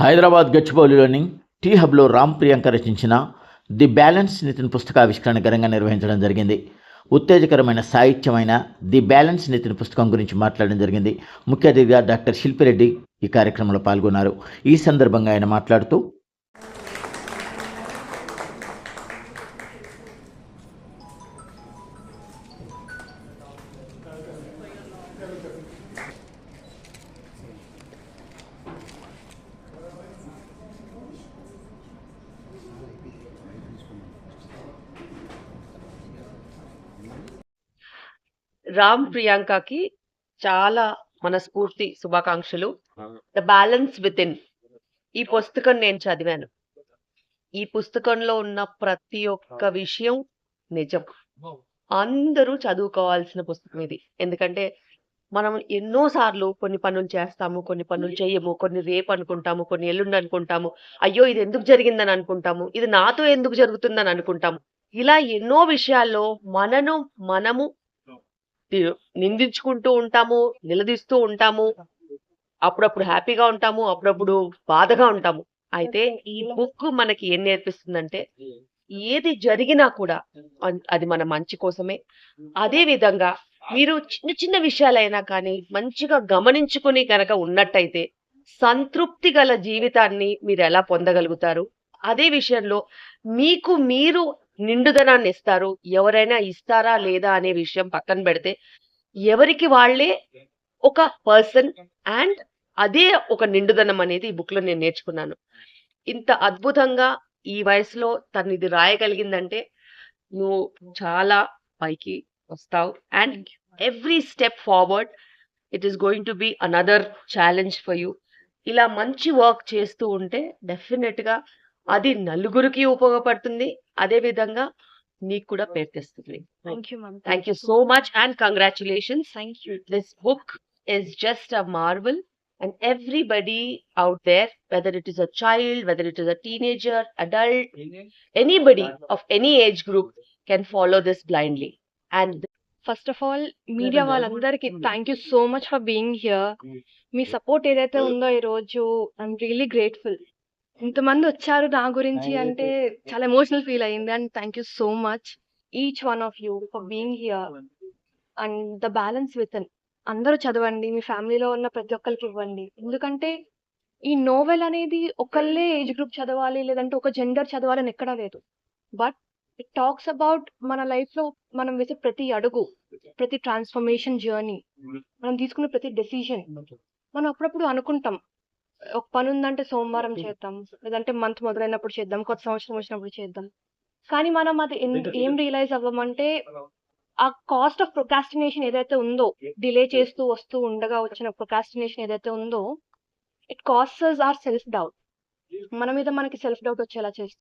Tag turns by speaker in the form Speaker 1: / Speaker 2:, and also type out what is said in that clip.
Speaker 1: హైదరాబాద్ గచ్చిబౌలిలోని టీ హబ్లో రామ్ ప్రియాంక రచించిన ది బ్యాలెన్స్ నితిన్ పుస్తకావిష్కరణ ఘనంగా నిర్వహించడం జరిగింది. ఉత్తేజకరమైన సాహిత్యమైన ది బ్యాలెన్స్ నితిన్ పుస్తకం గురించి మాట్లాడడం జరిగింది. ముఖ్య అతిథిగా డాక్టర్ శిల్పిరెడ్డి ఈ కార్యక్రమంలో పాల్గొన్నారు. ఈ సందర్భంగా ఆయన మాట్లాడుతూ
Speaker 2: రామ్ ప్రియాంకకి చాలా మనస్ఫూర్తి శుభాకాంక్షలు. ద బ్యాలెన్స్ విత్ ఇన్ ఈ పుస్తకం నేను చదివాను. ఈ పుస్తకంలో ఉన్న ప్రతి ఒక్క విషయం నిజం. అందరూ చదువుకోవాల్సిన పుస్తకం ఇది. ఎందుకంటే మనం ఎన్నో సార్లు కొన్ని పనులు చేస్తాము కొన్ని పనులు చేయము కొన్ని రేపు అనుకుంటాము కొన్ని ఎల్లుండి అనుకుంటాము. అయ్యో ఇది ఎందుకు జరిగిందని అనుకుంటాము. ఇది నాతో ఎందుకు జరుగుతుందని అనుకుంటాము. ఇలా ఎన్నో విషయాల్లో మనను మనము నిందించుకుంటూ ఉంటాము నిలదీస్తూ ఉంటాము. అప్పుడప్పుడు హ్యాపీగా ఉంటాము అప్పుడప్పుడు బాధగా ఉంటాము. అయితే ఈ బుక్ మనకి ఏం నేర్పిస్తుందంటే ఏది జరిగినా కూడా అది మన మంచి కోసమే. అదే విధంగా మీరు చిన్న చిన్న విషయాలైనా కానీ మంచిగా గమనించుకుని కనుక ఉన్నట్టయితే సంతృప్తి గల జీవితాన్ని మీరు ఎలా పొందగలుగుతారు? అదే విషయంలో మీకు మీరు నిండుదనాన్ని ఇస్తారు. ఎవరైనా ఇస్తారా లేదా అనే విషయం పక్కన పెడితే ఎవరికి వాళ్ళే ఒక పర్సన్ అండ్ అదే ఒక నిండుదనం అనేది ఈ బుక్లో నేను నేర్చుకున్నాను. ఇంత అద్భుతంగా ఈ వయసులో తను ఇది రాయగలిగిందంటే నువ్వు చాలా పైకి వస్తావు. And every step forward it is going to be another challenge for you ఇలా మంచి వర్క్ చేస్తూ ఉంటే డెఫినెట్గా అది నలుగురికి ఉపయోగపడుతుంది. అదే విధంగా నీకు కూడా పేరు తెస్తుంది
Speaker 3: Thank you, ma'am.
Speaker 2: Thank you so much and congratulations
Speaker 3: Thank you.
Speaker 2: this book is just a marvel and everybody out there whether it is a child whether it is a teenager adult anybody of any age group can follow this blindly and
Speaker 3: first of all media వాళ్ళందరికీ thank you so much for being here me support ఏదైతే ఉందో ఈ రోజు I'm really grateful ఇంతమంది వచ్చారు నా గురించి అంటే చాలా ఎమోషనల్ ఫీల్ అయ్యింది and thank you so much each one of you for being here and the balance with అందరూ చదవండి మీ ఫ్యామిలీలో ఉన్న ప్రతి ఒక్కరికి ఇవ్వండి. ఎందుకంటే ఈ నోవెల్ అనేది ఒకళ్ళే ఏజ్ గ్రూప్ చదవాలి లేదంటే ఒక జెండర్ చదవాలని ఎక్కడా లేదు. బట్ ఇట్ టాక్స్ అబౌట్ మన లైఫ్లో మనం వేసే ప్రతి అడుగు ప్రతి ట్రాన్స్ఫర్మేషన్ జర్నీ మనం తీసుకునే ప్రతి డెసిషన్ మనం అప్పుడప్పుడు అనుకుంటాం ఒక పని ఉందంటే సోమవారం చేద్దాం. లేదంటే మంత్ మొదలైనప్పుడు చేద్దాం. కొత్త సంవత్సరం వచ్చినప్పుడు చేద్దాం. కానీ మనం అది ఏం రియలైజ్ అవ్వమంటే ఆ కాస్ట్ ఆఫ్ ప్రొకాస్టినేషన్ ఏదైతే ఉందో డిలే చేస్తూ వస్తూ ఉండగా వచ్చిన ప్రొకాస్టినేషన్ ఏదైతే ఉందో it costs or self doubt మన మీద మనకి సెల్ఫ్ డౌట్ వచ్చేలా చేస్తుంది.